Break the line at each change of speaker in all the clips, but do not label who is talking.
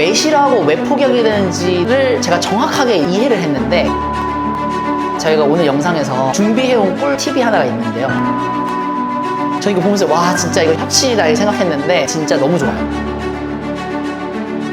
왜 싫어하고 왜 포기하게 되는지를 제가 정확하게 이해를 했는데 저희가 오늘 영상에서 준비해온 꿀팁이 하나가 있는데요. 저 이거 보면서 와 진짜 이거 협치다 생각했는데 진짜 너무 좋아요.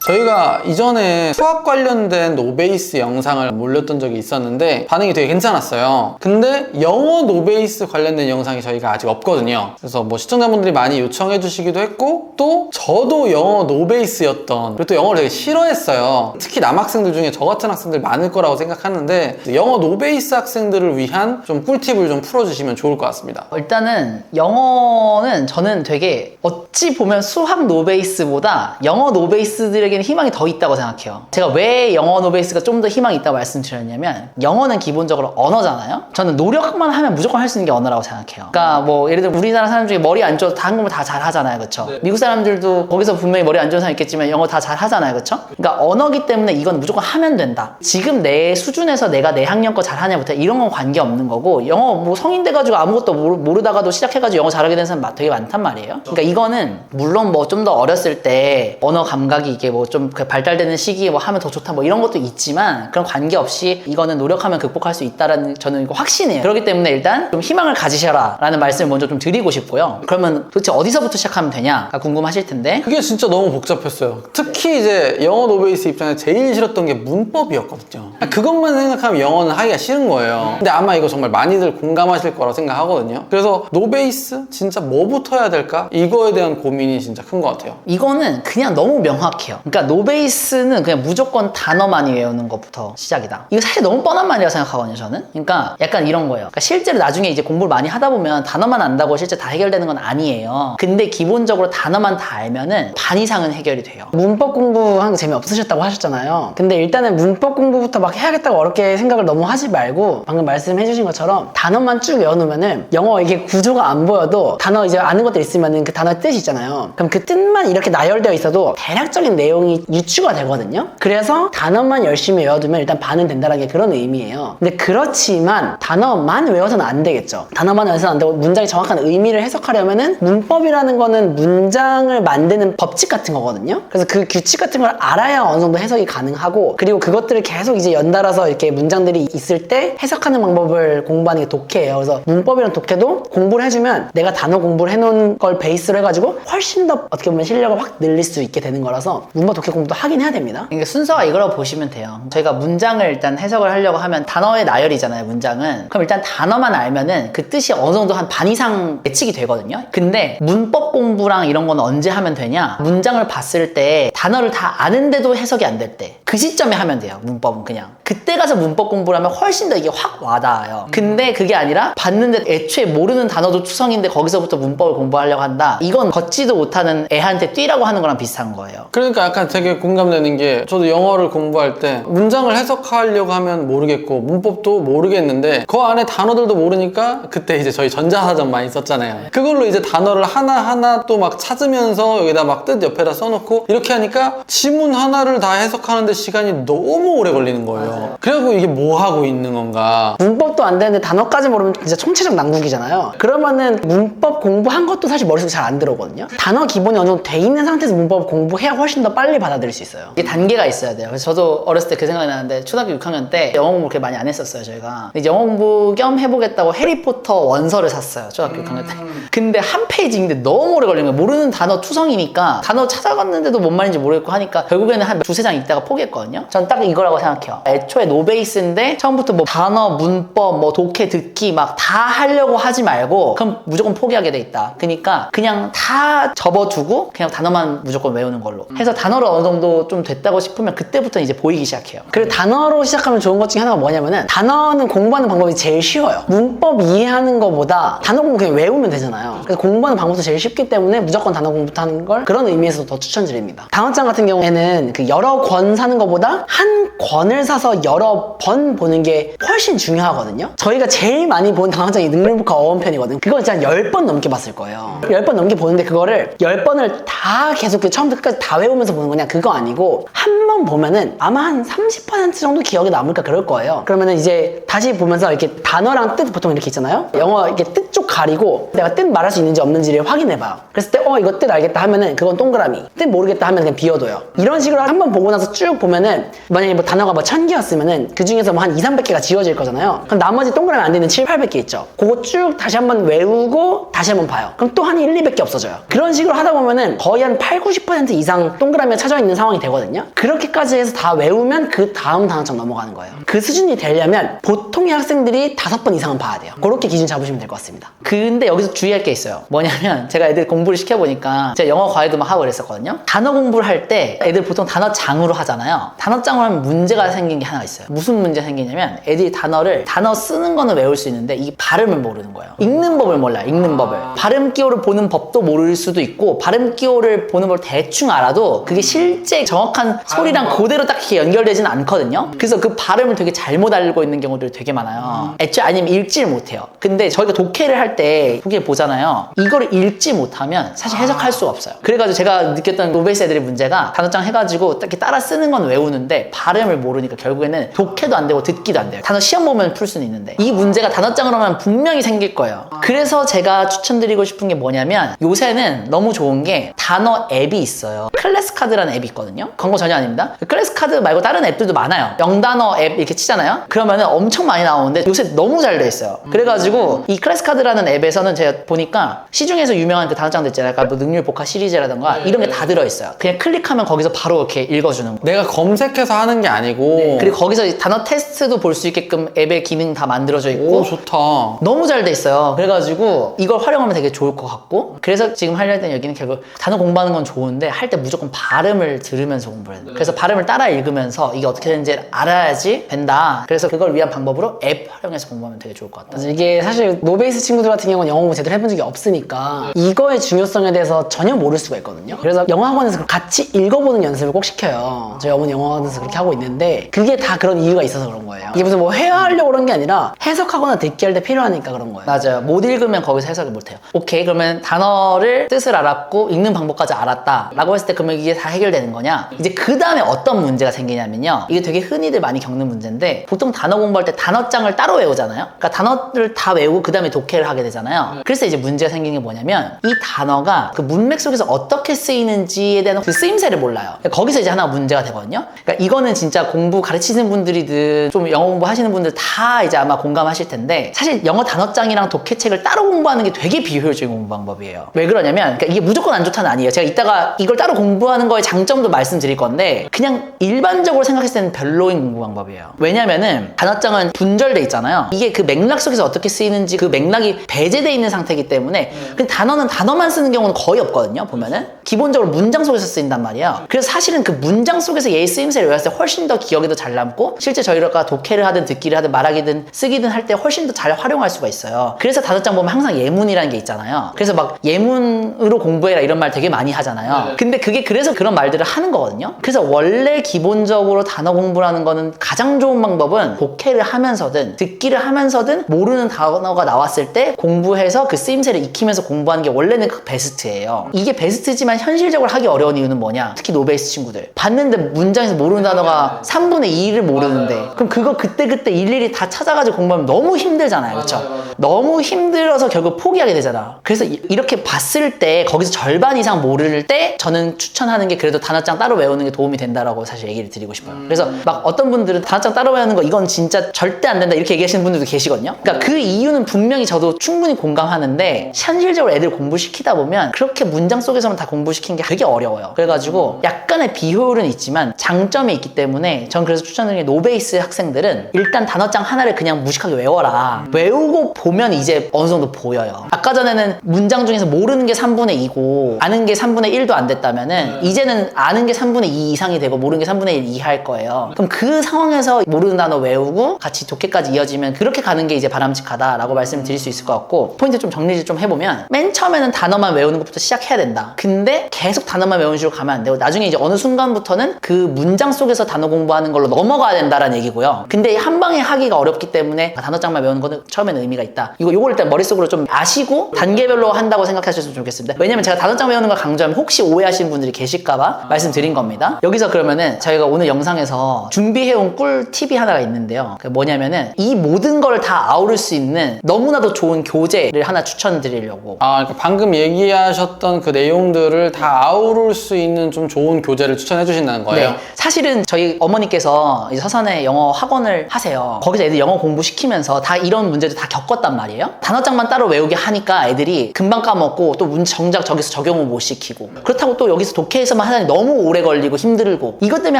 저희가 이전에 수학 관련된 노베이스 영상을 올렸던 적이 있었는데 반응이 되게 괜찮았어요. 근데 영어 노베이스 관련된 영상이 저희가 아직 없거든요. 그래서 뭐 시청자분들이 많이 요청해 주시기도 했고 또 저도 영어 노베이스였던 그리고 또 영어를 되게 싫어했어요. 특히 남학생들 중에 저 같은 학생들 많을 거라고 생각하는데 영어 노베이스 학생들을 위한 좀 꿀팁을 좀 풀어주시면 좋을 것 같습니다.
일단은 영어는 저는 되게 어 찌 보면 수학 노베이스보다 영어 노베이스들에게는 희망이 더 있다고 생각해요. 제가 왜 영어 노베이스가 좀 더 희망이 있다고 말씀드렸냐면 영어는 기본적으로 언어잖아요. 저는 노력만 하면 무조건 할 수 있는 게 언어라고 생각해요. 그러니까 뭐 예를 들어 우리나라 사람 중에 머리 안 좋아도 다 한국말 다 잘하잖아요. 그렇죠? 미국 사람들도 거기서 분명히 머리 안 좋은 사람 있겠지만 영어 다 잘하잖아요. 그렇죠? 그러니까 언어기 때문에 이건 무조건 하면 된다. 지금 내 수준에서 내가 내 학년 거 잘하냐부터 이런 건 관계 없는 거고 영어 뭐 성인 돼가지고 아무것도 모르, 모르다가도 시작해가지고 영어 잘하게 되는 사람 마- 되게 많단 말이에요. 그러니까 이거는 물론 뭐 좀 더 어렸을 때 언어 감각이 이게 뭐 좀 발달되는 시기에 뭐 하면 더 좋다 뭐 이런 것도 있지만 그런 관계 없이 이거는 노력하면 극복할 수 있다라는 저는 이거 확신해요. 그렇기 때문에 일단 좀 희망을 가지셔라 라는 말씀을 먼저 좀 드리고 싶고요. 그러면 도대체 어디서부터 시작하면 되냐가 궁금하실 텐데
그게 진짜 너무 복잡했어요. 특히 이제 영어 노베이스 입장에서 제일 싫었던 게 문법이었거든요. 그것만 생각하면 영어는 하기가 싫은 거예요. 근데 아마 이거 정말 많이들 공감하실 거라고 생각하거든요. 그래서 노베이스 진짜 뭐부터 해야 될까? 이거에 대한 고민이 진짜 큰 것 같아요.
이거는 그냥 너무 명확해요. 그러니까 노베이스는 그냥 무조건 단어 많이 외우는 것부터 시작이다. 이거 사실 너무 뻔한 말이라고 생각하거든요, 저는. 그러니까 약간 이런 거예요. 그러니까 실제로 나중에 이제 공부를 많이 하다 보면 단어만 안다고 실제 다 해결되는 건 아니에요. 근데 기본적으로 단어만 다 알면은 반 이상은 해결이 돼요.
문법 공부하는 거 재미없으셨다고 하셨잖아요. 근데 일단은 문법 공부부터 막 해야겠다고 어렵게 생각을 너무 하지 말고 방금 말씀해주신 것처럼 단어만 쭉 외워놓으면은 영어 이게 구조가 안 보여도 단어 이제 아는 것들 있으면은 그 단어의 뜻이 있잖아요. 그럼 그 뜻만 이렇게 나열되어 있어도 대략적인 내용이 유추가 되거든요. 그래서 단어만 열심히 외워두면 일단 반은 된다는 게 그런 의미예요. 근데 그렇지만 단어만 외워서는 안 되겠죠. 단어만 외워서는 안 되고 문장의 정확한 의미를 해석하려면은 문법이라는 거는 문장을 만드는 법칙 같은 거거든요. 그래서 그 규칙 같은 걸 알아야 어느 정도 해석이 가능하고 그리고 그것들을 계속 이제 연달아서 이렇게 문장들이 있을 때 해석하는 방법을 공부하는 게 독해예요. 그래서 문법이랑 독해도 공부를 해주면 내가 단어 공부를 해놓은 걸 베이스로 해가지고 훨씬 더 어떻게 보면 실력을 확 늘릴 수 있게 되는 거라서 문법 독해 공부도 하긴 해야 됩니다.
그러니까 순서가 이거라고 보시면 돼요. 저희가 문장을 일단 해석을 하려고 하면 단어의 나열이잖아요, 문장은. 그럼 일단 단어만 알면은 그 뜻이 어느 정도 한 반 이상 예측이 되거든요. 근데 문법 공부랑 이런 건 언제 하면 되냐? 문장을 봤을 때 단어를 다 아는데도 해석이 안 될 때. 그 시점에 하면 돼요, 문법은 그냥. 그때 가서 문법 공부를 하면 훨씬 더 이게 확 와닿아요. 근데 그게 아니라 봤는데 애초에 모르는 단어도 투성인데 거기서부터 문법을 공부하려고 한다? 이건 걷지도 못하는 애한테 뛰라고 하는 거랑 비슷한 거예요.
그러니까 약간 되게 공감되는 게 저도 영어를 공부할 때 문장을 해석하려고 하면 모르겠고 문법도 모르겠는데 그 안에 단어들도 모르니까 그때 이제 저희 전자사전 많이 썼잖아요. 그걸로 이제 단어를 하나하나 또 막 찾으면서 여기다 막 뜻 옆에다 써놓고 이렇게 하니까 지문 하나를 다 해석하는데 시간이 너무 오래 걸리는 거예요. 그래갖고 이게 뭐 하고 있는 건가.
문법도 안 되는데 단어까지 모르면 진짜 총체적 난국이잖아요. 그러면은 문법 공부한 것도 사실 머릿속에 잘 안 들어오거든요. 단어 기본이 어느 정도 돼 있는 상태에서 문법 공부해야 훨씬 더 빨리 받아들일 수 있어요.
이게 단계가 있어야 돼요. 그래서 저도 어렸을 때 그 생각이 나는데 초등학교 6학년 때 영어 공부 그렇게 많이 안 했었어요, 저희가. 영어 공부 겸 해보겠다고 해리포터 원서를 샀어요, 초등학교 6학년 때. 근데 한 페이지인데 너무 오래 걸리는 거예요. 모르는 단어 투성이니까 단어 찾아갔는데도 뭔 말인지 모르겠고 하니까 결국에는 한 두세 장 있다가 포기했거든요. 전 딱 이거라고 생각해요. 애초에 노베이스인데 처음부터 뭐 단어, 문법, 뭐 독해, 듣기 막 다 하려고 하지 말고 그럼 무조건 포기하게 돼 있다. 그러니까 그냥 다 접어두고 그냥 단어만 무조건 외우는 걸로 해서 단어를 어느 정도 좀 됐다고 싶으면 그때부터 이제 보이기 시작해요.
그리고 단어로 시작하면 좋은 것 중에 하나가 뭐냐면은 단어는 공부하는 방법이 제일 쉬워요. 문법 이해하는 것보다 단어 공부 그냥 외우면 되잖아요. 그래서 공부하는 방법도 제일 쉽기 때문에 무조건 단어 공부부터 하는 걸 그런 의미에서 더 추천드립니다. 단어장 같은 경우에는 그 여러 권 사는 것보다 한 권을 사서 여러 번 보는 게 훨씬 중요하거든요. 저희가 제일 많이 본 단어장이 능률북화 어원 편이거든요. 그걸 진짜 10번 넘게 봤을 거예요. 10번 넘게 보는데 그거를 10번을 다 계속 그 처음부터 끝까지 다 외우면서 보는 거냐 그거 아니고 한 번 보면은 아마 한 30% 정도 기억에 남을까 그럴 거예요. 그러면은 이제 다시 보면서 이렇게 단어랑 뜻 보통 이렇게 있잖아요. 영어 이렇게 뜻 쪽 가리고 내가 뜻 말할 수 있는지 없는지를 확인해 봐요. 그랬을 때 어 이거 뜻 알겠다 하면은 그건 동그라미. 뜻 모르겠다 하면 그냥 비워둬요. 이런 식으로 한 번 보고 나서 쭉 보면은 만약에 뭐 단어가 뭐천 개였으면은 그 중에서 뭐 한 2, 300개가 지워질 거잖아요. 그럼 나머지 동그라미 안 되는 7, 800개 있죠. 그거 쭉 다시 한번 외우고 다시 한번 봐요. 그럼 또 한 1, 200개 없어져요. 그런 식으로 하다 보면은 거의 한 8, 90% 이상 동그라미가 찾아 있는 상황이 되거든요. 그렇게까지 해서 다 외우면 그 다음 단어장 넘어가는 거예요. 그 수준이 되려면 보통의 학생들이 다섯 번 이상은 봐야 돼요. 그렇게 기준 잡으시면 될 것 같습니다.
근데 여기서 주의할 게 있어요. 뭐냐면 제가 애들 공부를 시켜보니까 제가 영어 과외도 막 하고 그랬었거든요. 단어 공부를 할 때 애들 보통 단어장으로 하잖아요. 단어장으로 하면 문제가 생긴 게 하나 있어요. 무슨 문제가 생기냐면 애들이 단어를 단어 쓰는 거는 외울 수 있는데 이게 발음을 모르는 거예요. 읽는 법을 몰라요. 읽는 법을. 발음 기호를 보는 법도 모를 수도 있고 발음 기호를 보는 걸 대충 알아도 그게 실제 정확한 소리랑 그대로 딱 이렇게 연결되지는 않거든요. 그래서 그 발음을 되게 잘못 알고 있는 경우들이 되게 많아요. 애초에 아니면 읽지를 못해요. 근데 저희가 독해를 할 때 독해 보잖아요. 이걸 읽지 못하면 사실 해석할 수가 없어요. 그래가지고 제가 느꼈던 노베이스 애들의 문제가 단어장 해가지고 이렇게 따라 쓰는 건 외우는데 발음을 모르니까 결국에는 독해도 안 되고 듣기도 안 돼요. 단어 시험 보면 풀 수는 있는데 이 문제가 단어장으로만 분명히 생길 거예요. 그래서 제가 추천드리고 싶은 게 뭐냐면 요새 는 너무 좋은 게 단어 앱이 있어요. 클래스 카드라는 앱이 있거든요. 광고 전혀 아닙니다. 클래스 카드 말고 다른 앱들도 많아요. 영단어 앱 이렇게 치잖아요. 그러면은 엄청 많이 나오는데 요새 너무 잘 돼 있어요. 그래가지고 이 클래스 카드라는 앱에서는 제가 보니까 시중에서 유명한 그 단어장들 있잖아요. 그러니까 뭐 능률 복화 시리즈라던가 이런 게 다 들어있어요. 그냥 클릭하면 거기서 바로 이렇게 읽어주는 거.
내가 검색해서 하는 게 아니고
그리고 거기서 이 단어 테스트도 볼 수 있게끔 앱의 기능 다 만들어져 있고
오 좋다.
너무 잘 돼 있어요. 그래가지고 이걸 활용하면 되게 좋을 것 같고 그래서 지금 하려 던 여기는 결국 단어 공부하는 건 좋은데 할 때 무조건 발음을 들으면서 공부를 해야 돼요. 그래서 발음을 따라 읽으면서 이게 어떻게 되는지 알아야지 된다. 그래서 그걸 위한 방법으로 앱 활용해서 공부하면 되게 좋을 것 같다.
그래서 이게 사실 노베이스 친구들 같은 경우는 영어 공부 제대로 해본 적이 없으니까 이거의 중요성에 대해서 전혀 모를 수가 있거든요. 그래서 영어학원에서 같이 읽어보는 연습을 꼭 시켜요. 저희 어머니 영어학원에서 그렇게 하고 있는데 그게 다 그런 이유가 있어서 그런 거예요. 이게 무슨 뭐 회화하려고 그런 게 아니라 해석하거나 듣기 할 때 필요하니까 그런 거예요.
맞아요. 못 읽으면 거기서 해석을 못 해요. 오케이, 그러면 단어를 뜻을 알았고 읽는 방법까지 알았다. 라고 했을 때 그러면 이게 다 해결되는 거냐? 이제 그 다음에 어떤 문제가 생기냐면요. 이게 되게 흔히들 많이 겪는 문제인데 보통 단어 공부할 때 단어장을 따로 외우잖아요. 그러니까 단어를 다 외우고 그 다음에 독해를 하게 되잖아요. 그래서 이제 문제가 생기는 게 뭐냐면 이 단어가 그 문맥 속에서 어떻게 쓰이는지에 대한 그 쓰임새를 몰라요. 그러니까 거기서 이제 하나 문제가 되거든요. 그러니까 이거는 진짜 공부 가르치는 분들이든 좀 영어 공부 하시는 분들 다 이제 아마 공감하실 텐데 사실 영어 단어장이랑 독해책을 따로 공부하는 게 되게 비효율적인 공부 방법이에요. 왜 그 러냐면 그러니까 이게 무조건 안 좋다는 아니에요. 제가 이따가 이걸 따로 공부하는 거의 장점도 말씀드릴 건데 그냥 일반적으로 생각했을 때는 별로인 공부 방법이에요. 왜냐면은 단어장은 분절돼 있잖아요. 이게 그 맥락 속에서 어떻게 쓰이는지 그 맥락이 배제돼 있는 상태이기 때문에 근데 단어는 단어만 쓰는 경우는 거의 없거든요. 보면은 기본적으로 문장 속에서 쓰인단 말이에요. 그래서 사실은 그 문장 속에서 얘의 쓰임새를 외웠을 때 훨씬 더 기억에도 잘 남고 실제 저희가 독해를 하든 듣기를 하든 말하기든 쓰기든 할 때 훨씬 더 잘 활용할 수가 있어요. 그래서 단어장 보면 항상 예문이라는 게 있잖아요. 그래서 막 예문 으로 공부해라 이런 말 되게 많이 하잖아요. 근데 그게 그래서 그런 말들을 하는 거거든요. 그래서 원래 기본적으로 단어 공부라는 거는 가장 좋은 방법은 독해를 하면서든 듣기를 하면서든 모르는 단어가 나왔을 때 공부해서 그 쓰임새를 익히면서 공부하는 게 원래는 그 베스트예요. 이게 베스트지만 현실적으로 하기 어려운 이유는 뭐냐? 특히 노베이스 친구들. 봤는데 문장에서 모르는 단어가 3분의 2를 모르는데 그럼 그거 그때그때 일일이 다 찾아가지고 공부하면 너무 힘들잖아요. 그렇죠? 너무 힘들어서 결국 포기하게 되잖아. 그래서 이- 이렇게 봤을 때 거기서 절반 이상 모를 때 저는 추천하는 게 그래도 단어장 따로 외우는 게 도움이 된다라고 사실 얘기를 드리고 싶어요. 그래서 막 어떤 분들은 단어장 따로 외우는 거 이건 진짜 절대 안 된다 이렇게 얘기하시는 분들도 계시거든요. 그러니까 그 이유는 분명히 저도 충분히 공감하는데 현실적으로 애들 공부시키다 보면 그렇게 문장 속에서만 다 공부시킨 게 되게 어려워요. 그래가지고 약간의 비효율은 있지만 장점이 있기 때문에 전 그래서 추천드리는 게 노베이스 학생들은 일단 단어장 하나를 그냥 무식하게 외워라. 외우고 보면 이제 어느 정도 보여요. 아까 전에는 문장 중에서 모르는 게 3분의 2고 아는 게 3분의 1도 안 됐다면은 이제는 아는 게 3분의 2 이상이 되고 모르는 게 3분의 1 이하일 거예요. 그럼 그 상황에서 모르는 단어 외우고 같이 독해까지 이어지면 그렇게 가는 게 이제 바람직하다라고 말씀을 드릴 수 있을 것 같고 포인트 좀 정리를 좀 해보면 맨 처음에는 단어만 외우는 것부터 시작해야 된다. 근데 계속 단어만 외우는 식으로 가면 안 되고 나중에 이제 어느 순간부터는 그 문장 속에서 단어 공부하는 걸로 넘어가야 된다라는 얘기고요. 근데 한 방에 하기가 어렵기 때문에 단어장만 외우는 거는 처음에는 의미가 있다. 이거 요걸 일단 머릿속으로 좀 아시고 단계별로 한다고 생각하셨으면 좋겠습니다. 왜냐면 제가 단어장 외우는 걸 강조하면 혹시 오해하시는 분들이 계실까봐 말씀드린 겁니다. 여기서 그러면은 저희가 오늘 영상에서 준비해온 꿀 팁이 하나가 있는데요. 그 뭐냐면은 이 모든 걸 다 아우를 수 있는 너무나도 좋은 교재를 하나 추천드리려고
아, 그러니까 방금 얘기하셨던 그 내용들을 다 아우를 수 있는 좀 좋은 교재를 추천해 주신다는 거예요.
네. 사실은 저희 어머니께서 서산에 영어 학원을 하세요. 거기서 애들 영어 공부시키면서 다 이런 문제도 다 겪었단 말이에요. 단어장만 따로 외우게 하니까 애들이 금방 까먹고 또 문제 정작 저기서 적용을 못 시키고. 그렇다고 또 여기서 독해에서만 하다니 너무 오래 걸리고 힘들고. 이것 때문에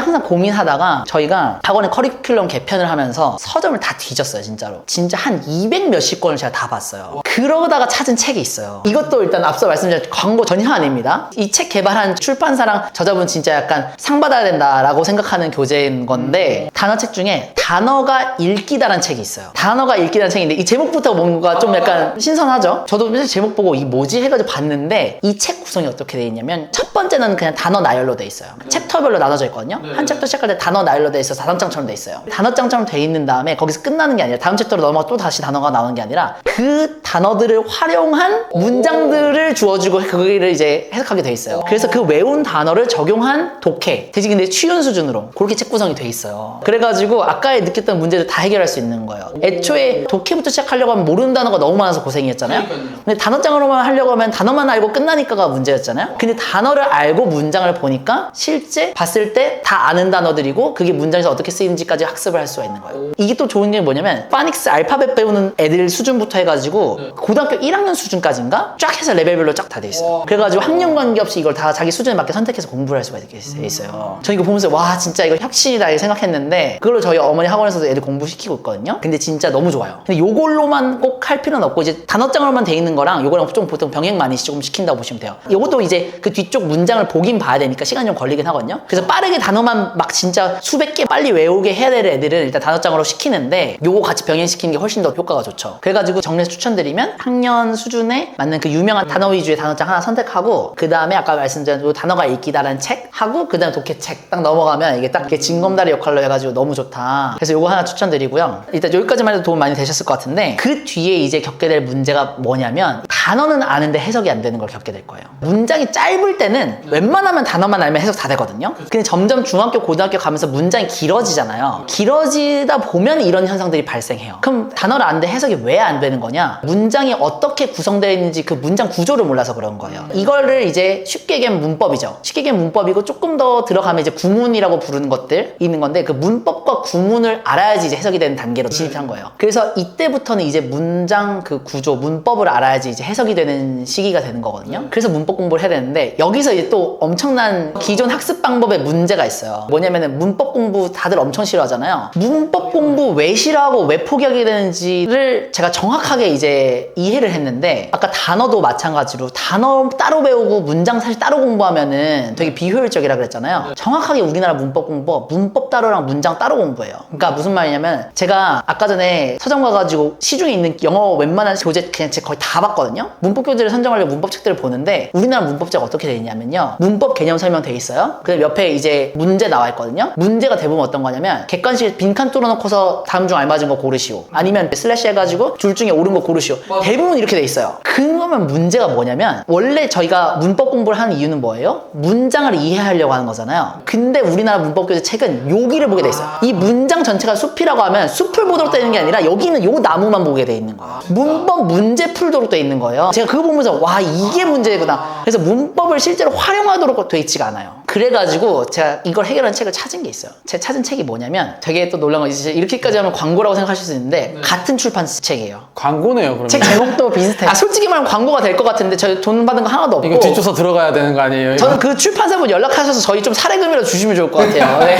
항상 고민하다가 저희가 학원의 커리큘럼 개편을 하면서 서점을 다 뒤졌어요 진짜로. 진짜 한 200 몇십 권을 제가 다 봤어요. 그러다가 찾은 책이 있어요. 이것도 일단 앞서 말씀드린 광고 전혀 아닙니다. 이 책 개발한 출판사랑 저자분 진짜 약간 상 받아야 된다라고 생각하는 교재인 건데 단어책 중에 단어가 읽기다라는 책이 있어요. 단어가 읽기다는 책인데 이 제목부터 뭔가 좀 약간 신선하죠? 저도 제목 보고 이 뭐지 해가지고 봤는데 이 책 구성이 어떻게 돼 있냐면 첫 번째는 그냥 단어 나열로 돼 있어요. 챕터별로 나눠져 있거든요. 한 챕터 시작할 때 단어 나열로 돼 있어서 단어장처럼 돼 있어요. 단어장처럼 돼 있는 다음에 거기서 끝나는 게 아니라 다음 챕터로 넘어가 또 다시 단어가 나오는 게 아니라 그 단어들을 활용한 문장들을 주어주고 그거를 이제 해석하게 돼 있어요. 그래서 그 외운 단어를 적용한 독해 대신 근데 쉬운 수준으로 그렇게 책 구성이 돼 있어요. 그래가지고 아까 느꼈던 문제를 다 해결할 수 있는 거예요. 애초에 독해부터 시작하려고 하면 모르는 단어가 너무 많아서 고생이었잖아요. 근데 단어장으로만 하려고 하면 단어만 알고 끝나니까가 문제였잖아요? 근데 단어를 알고 문장을 보니까 실제 봤을 때 다 아는 단어들이고 그게 문장에서 어떻게 쓰이는지까지 학습을 할 수가 있는 거예요. 이게 또 좋은 게 뭐냐면 파닉스 알파벳 배우는 애들 수준부터 해가지고 고등학교 1학년 수준까지인가? 쫙 해서 레벨별로 쫙 다 돼 있어요. 그래가지고 학년 관계없이 이걸 다 자기 수준에 맞게 선택해서 공부를 할 수가 있게 돼 있어요. 저 이거 보면서 와 진짜 이거 혁신이다 이렇게 생각했는데 그걸로 저희 어머니 학원에서도 애들 공부시키고 있거든요. 근데 진짜 너무 좋아요. 근데 요걸로만 꼭 할 필요는 없고 이제 단어장으로만 돼 있는 거랑 요거랑 좀 보통 병행 많이 조금 시킨다고 보시면 돼요. 요것도 이제 그 뒤쪽 문장을 보긴 봐야 되니까 시간이 좀 걸리긴 하거든요. 그래서 빠르게 단어만 막 진짜 수백 개 빨리 외우게 해야 될 애들은 일단 단어장으로 시키는데 요거 같이 병행시키는 게 훨씬 더 효과가 좋죠. 그래가지고 정리해서 추천드리면 학년 수준에 맞는 그 유명한 단어 위주의 단어장 하나 선택하고 그 다음에 아까 말씀드린 요 단어가 읽기다라는 책 하고 그 다음에 독해책 딱 넘어가면 이게 딱 이렇게 징검다리 역할로 해가지고 너무 좋다. 그래서 요거 하나 추천드리고요. 일단 여기까지만 해도 도움 많이 되셨을 것 같은데 그 뒤에 이제 겪게 될 문제가 뭐냐면 단어는 아는데 해석 이 안 되는 걸 겪게 될 거예요. 문장이 짧을 때는 웬만하면 단어만 알면 해석 다 되거든요. 근데 점점 중학교 고등학교 가면서 문장이 길어지잖아요. 길어지다 보면 이런 현상들이 발생해요. 그럼 단어를 아는데 해석이 왜 안 되는 거냐? 문장이 어떻게 구성되어 있는지 그 문장 구조를 몰라서 그런 거예요. 이거를 이제 쉽게 얘기하면 문법이죠. 쉽게 얘기하면 문법이고 조금 더 들어가면 이제 구문이라고 부르는 것들 있는 건데 그 문법과 구문을 알아야지 이제 해석이 되는 단계로 진입한 거예요. 그래서 이때부터는 이제 문장 그 구조 문법을 알아야지 이제 해석이 되는 시기 가 되는 거거든요. 그래서 문법 공부를 해야 되는데 여기서 이제 또 엄청난 기존 학습 방법에 문제가 있어요. 뭐냐면은 문법 공부 다들 엄청 싫어하잖아요. 문법 공부 왜 싫어하고 왜 포기하게 되는지를 제가 정확하게 이제 이해를 했는데 아까 단어도 마찬가지로 단어 따로 배우고 문장 사실 따로 공부하면은 되게 비효율적이라 그랬잖아요. 정확하게 우리나라 문법 공부 문법 따로랑 문장 따로 공부해요. 그러니까 무슨 말이냐면 제가 아까 전에 서점 가가지고 시중에 있는 영어 웬만한 교재 그냥 제가 거의 다 봤거든요. 문법 교재를 선정하 려고 문법 책들을 보는데 우리나라 문법제가 어떻게 되어 있냐면요. 문법 개념 설명 돼 있어요. 그 옆에 이제 문제 나와 있거든요. 문제가 대부분 어떤 거냐면 객관식 빈칸 뚫어놓고서 다음 중 알맞은 거 고르시오. 아니면 슬래시 해가지고 둘 중에 옳은 거 고르시오. 대부분 이렇게 돼 있어요. 그러면 문제가 뭐냐면 원래 저희가 문법 공부를 하는 이유는 뭐예요? 문장을 이해하려고 하는 거잖아요. 근데 우리나라 문법 교재 책은 여기를 보게 돼 있어요. 이 문장 전체가 숲이라고 하면 숲을 보도록 되는 게 아니라 여기는 요 나무만 보게 돼 있는 거예요. 문법 문제 풀도록 돼 있는 거예요. 제가 그거 보면서 와 이게 문제구나. 그래서 문법을 실제로 활용하도록 돼 있지가 않아요 그래가지고 제가 이걸 해결한 책을 찾은 게 있어요. 제가 찾은 책이 뭐냐면 되게 또 놀라운 거 이제 이렇게까지 하면 광고라고 생각하실 수 있는데 같은 출판사 책이에요.
광고네요, 그러면.
책 제목도 비슷해
아 솔직히 말하면 광고가 될 것 같은데 저희 돈 받은 거 하나도 없고.
이거 뒷조서 들어가야 되는 거 아니에요? 이거?
저는 그 출판사분 연락하셔서 저희 좀 사례금이라도 주시면 좋을 것 같아요. 네.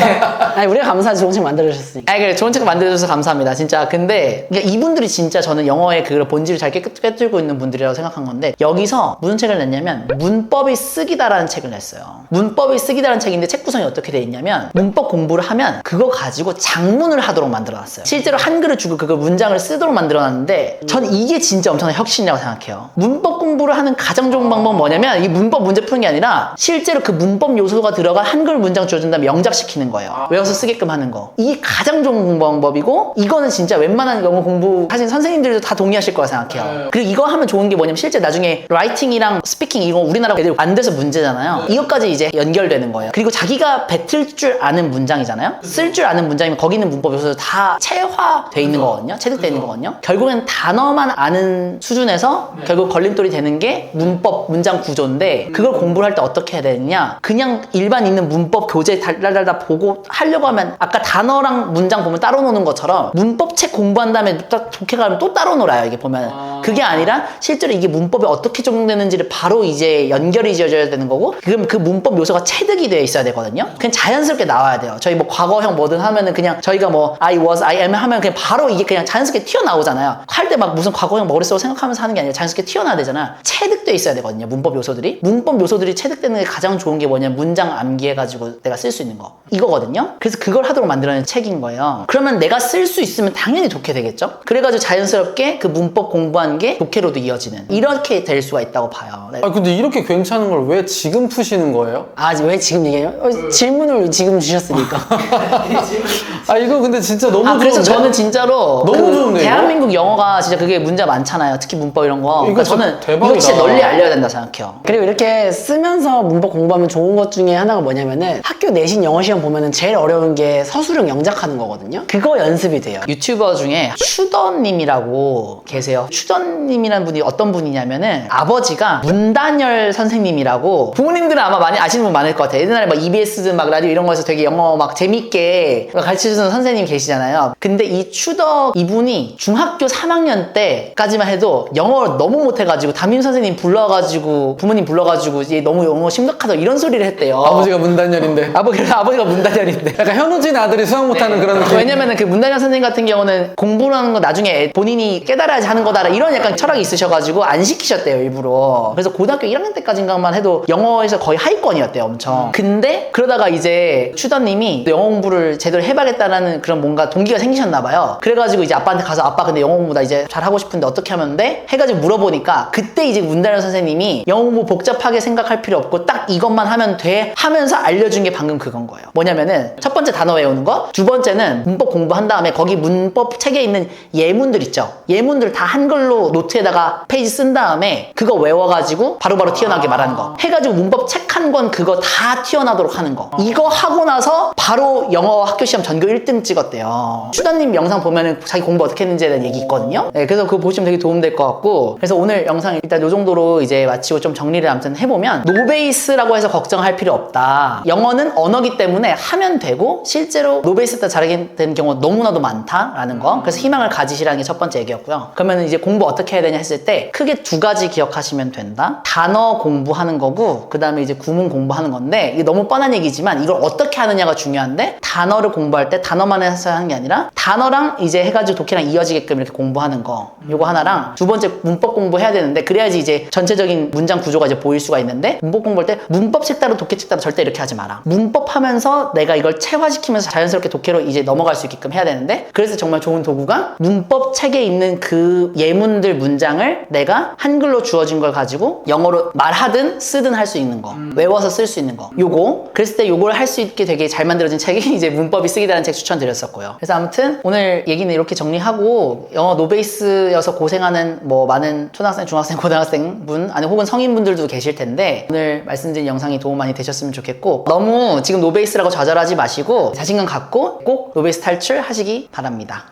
아니 우리가 감사하지 좋은 책 만들어주셨으니까.
아니 그래 좋은 책 만들어줘서 감사합니다 진짜. 근데 그러니까 이분들이 진짜 저는 영어의 그 본질을 잘 깨- 깨뜨리고 있는 분들이라고 생각한 건데 여기서 무슨 책을 냈냐면 문법이 쓰기다라는 책을 냈어요. 문법이 쓰기다라는 책인데 책 구성이 어떻게 돼 있냐면 문법 공부를 하면 그거 가지고 장문을 하도록 만들어놨어요. 실제로 한글을 주고 그걸 문장을 쓰도록 만들어놨는데 전 이게 진짜 엄청난 혁신이라고 생각해요. 문법 공부를 하는 가장 좋은 방법은 뭐냐면 이 문법 문제 푸는 게 아니라 실제로 그 문법 요소가 들어간 한글 문장 주어준 다음에 영작시키는 거예요. 외워서 쓰게끔 하는 거. 이게 가장 좋은 공부 방법이고 이거는 진짜 웬만한 영어 공부 하신 선생님들도 다 동의하실 거라 생각해요. 그리고 이거 하면 좋은 게 뭐냐면 실제 나중에 라이팅이랑 스피킹 이거 우리나라 애들 안 돼서 문제잖아요. 이것까지 이제 연결 연결되는 거예요. 그리고 자기가 뱉을 줄 아는 문장이잖아요. 쓸 줄 아는 문장이면 거기 있는 문법 요소도 다 체화돼 있는 거거든요. 체득돼 있는 거거든요. 결국엔 단어만 아는 수준에서 결국 걸림돌이 되는 게 문법 문장 구조인데 그걸 공부를 할 때 어떻게 해야 되느냐? 그냥 일반 있는 문법 교재 달달달달 보고 하려고 하면 아까 단어랑 문장 보면 따로 노는 것처럼 문법 책 공부한 다음에 딱 독해 가면 또 따로 놀아요. 이게 보면 그게 아니라 실제로 이게 문법이 어떻게 적용되는지를 바로 이제 연결이 지어져야 되는 거고 그럼 그 문법 요소가 체 득이 되어 있어야 되거든요. 그냥 자연스럽게 나와야 돼요. 저희 뭐 과거형 뭐든 하면은 그냥 저희가 뭐 I was, I am 하면 그냥 바로 이게 그냥 자연스럽게 튀어나오잖아요. 할 때 막 무슨 과거형 머릿속으로 생각하면서 하는 게 아니라 자연스럽게 튀어나와야 되잖아. 체득돼 있어야 되거든요. 문법 요소들이. 문법 요소들이 체득되는 게 가장 좋은 게 뭐냐면 문장 암기해가지고 내가 쓸 수 있는 거. 이거거든요. 그래서 그걸 하도록 만들어낸 책인 거예요. 그러면 내가 쓸 수 있으면 당연히 독해 되겠죠? 그래가지고 자연스럽게 그 문법 공부한 게 독해로도 이어지는. 이렇게 될 수가 있다고 봐요. 네.
아 근데 이렇게 괜찮은 걸 왜 지금 푸시는 거예요?
아, 왜 지금 얘기해요? 어, 질문을 지금 주셨으니까.
아 이거 근데 진짜 너무
아, 그래서
좋은데?
저는 진짜로
너무
그
좋은데, 이거?
대한민국 영어가 진짜 그게 문제 많잖아요. 특히 문법 이런 거. 그러니까
이거
저는
대박이다.
이거 진짜 널리 알려야 된다 생각해요.
그리고 이렇게 쓰면서 문법 공부하면 좋은 것 중에 하나가 뭐냐면은 학교 내신 영어 시험 보면은 제일 어려운 게 서술형 영작하는 거거든요. 그거 연습이 돼요.
유튜버 중에 추더님이라고 계세요. 추더님이라는 분이 어떤 분이냐면은 아버지가 문단열 선생님이라고 부모님들은 아마 많이 아시는 분 많을 것 같아요. 옛날에 막 EBS 막 라디오 이런 거에서 되게 영어 막 재밌게 가르쳐주는 선생님 계시잖아요. 근데 이 추더 이분이 중학교 3학년 때까지만 해도 영어 너무 못해가지고 담임 선생님 불러가지고 부모님 불러가지고 얘 너무 영어 심각하다 이런 소리를 했대요.
아버지가 문단열인데
아버지 아버지가 문단열인데.
약간 현우진 아들이 수학 못하는 그런 느낌
왜냐면은 그 문단현 선생님 같은 경우는 공부라는 거 나중에 본인이 깨달아야지 하는 거다 이런 약간 철학이 있으셔가지고 안 시키셨대요 일부러 그래서 고등학교 1학년 때까지인가만 해도 영어에서 거의 하위권이었대요 엄청 근데 그러다가 이제 추더님이 영어 공부를 제대로 해봐야겠다라는 그런 뭔가 동기가 생기셨나 봐요 그래가지고 이제 아빠한테 가서 아빠 근데 영어 공부 나 이제 잘 하고 싶은데 어떻게 하면 돼? 해가지고 물어보니까 그때 이제 문단현 선생님이 영어 공부 복잡하게 생각할 필요 없고 딱 이것만 하면 돼 하면서 알려준 게 방금 그건 거예요 뭐냐면은 첫 번째 단어 외우는 거, 두 번째는 문법 공부한 다음에 거기 문법 책에 있는 예문들 있죠. 예문들 다 한글로 노트에다가 페이지 쓴 다음에 그거 외워가지고 바로바로 튀어나오게 말하는 거. 해가지고 문법 책 한 권 그거 다 튀어나오도록 하는 거. 이거 하고 나서 바로 영어 학교 시험 전교 1등 찍었대요. 슈다님 영상 보면은 자기 공부 어떻게 했는지에 대한 얘기 있거든요. 네, 그래서 그거 보시면 되게 도움될 것 같고. 그래서 오늘 영상 일단 이 정도로 이제 마치고 좀 정리를 아무튼 해보면 노베이스라고 해서 걱정할 필요 없다. 영어는 언어기 때문에 하면 되고 실제로 노베이스 때 잘하게 되는 경우가 너무나도 많다라는 거. 그래서 희망을 가지시라는 게 첫 번째 얘기였고요. 그러면 이제 공부 어떻게 해야 되냐 했을 때 크게 두 가지 기억하시면 된다. 단어 공부하는 거고 그 다음에 이제 구문 공부하는 건데 이게 너무 뻔한 얘기지만 이걸 어떻게 하느냐가 중요한데 단어를 공부할 때 단어만 해서 하는 게 아니라 단어랑 이제 해가지고 독해랑 이어지게끔 이렇게 공부하는 거. 요거 하나랑 두 번째 문법 공부해야 되는데 그래야지 이제 전체적인 문장 구조가 이제 보일 수가 있는데 문법 공부할 때 문법 책 따로 독해 책 따로 절대 이렇게 하지 마라. 문법 하면서 내가 이걸 체화시키면서 자연스럽게 독해로 이제 넘어갈 수 있게끔 해야 되는데 그래서 정말 좋은 도구가 문법 책에 있는 그 예문들 문장을 내가 한글로 주어진 걸 가지고 영어로 말하든 쓰든 할 수 있는 거. 외워서 쓸 수 있는 거 요거. 그랬을 때 요걸 할 수 있게 되게 잘 만들어진 책이 이제 문법이 쓰기다라는 책 추천드렸었고요. 그래서 아무튼 오늘 얘기는 이렇게 정리하고 영어 노베이스여서 고생하는 뭐 많은 초등학생 중학생 고등학생 분 아니 혹은 성인분들도 계실 텐데 오늘 말씀드린 영상이 도움 많이 되셨으면 좋겠고 너무 지금 노베이스라고 좌절하지 마시고 자신감 갖고 꼭 노베이스 탈출 하시기 바랍니다